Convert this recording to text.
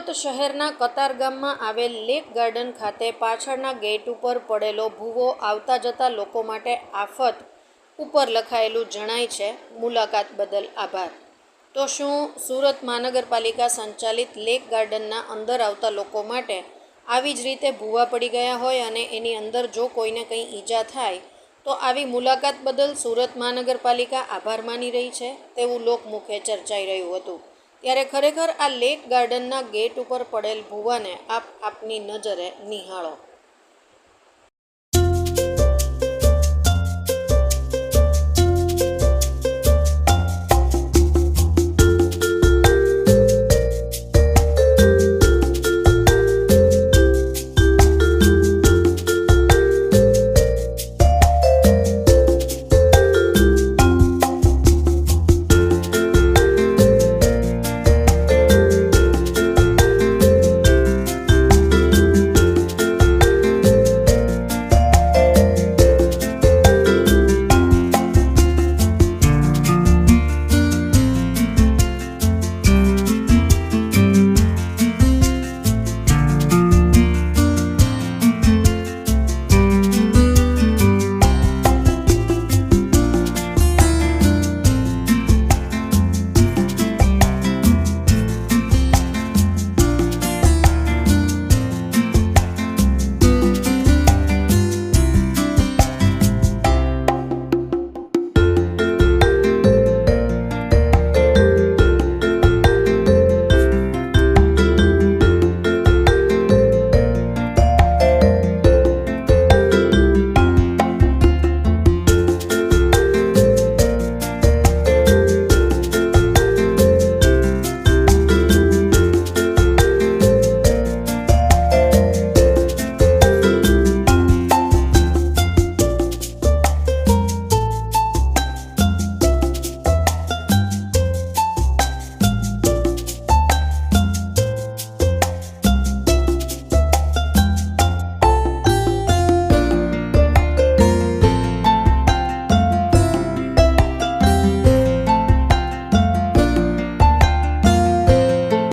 સુરત શહેરના કતારગામમાં આવેલ lake garden ખાતે પાછળના ગેટ ઉપર પડેલો ભૂવો આવતા જતા લોકો માટે આફત ઉપર લખાયેલું જણાય છે. મુલાકાત બદલ આભાર. તો શું સુરત મહાનગરપાલિકા સંચાલિત લેક ગાર્ડનના અંદર આવતા લોકો માટે આવી જ રીતે ભૂવા પડી ગયા હોય અને એની અંદર જો કોઈને કંઈ ઈજા થાય, તો આવી મુલાકાત બદલ સુરત મહાનગરપાલિકા આભાર માની રહી છે. તેવું લોકમુખે ચર્ચાઈ રહ્યું હતું. ત્યારે ખરેખર આ લેક ગાર્ડનના ગેટ ઉપર પડેલ ભૂવાને આપ આપની નજરે નિહાળો.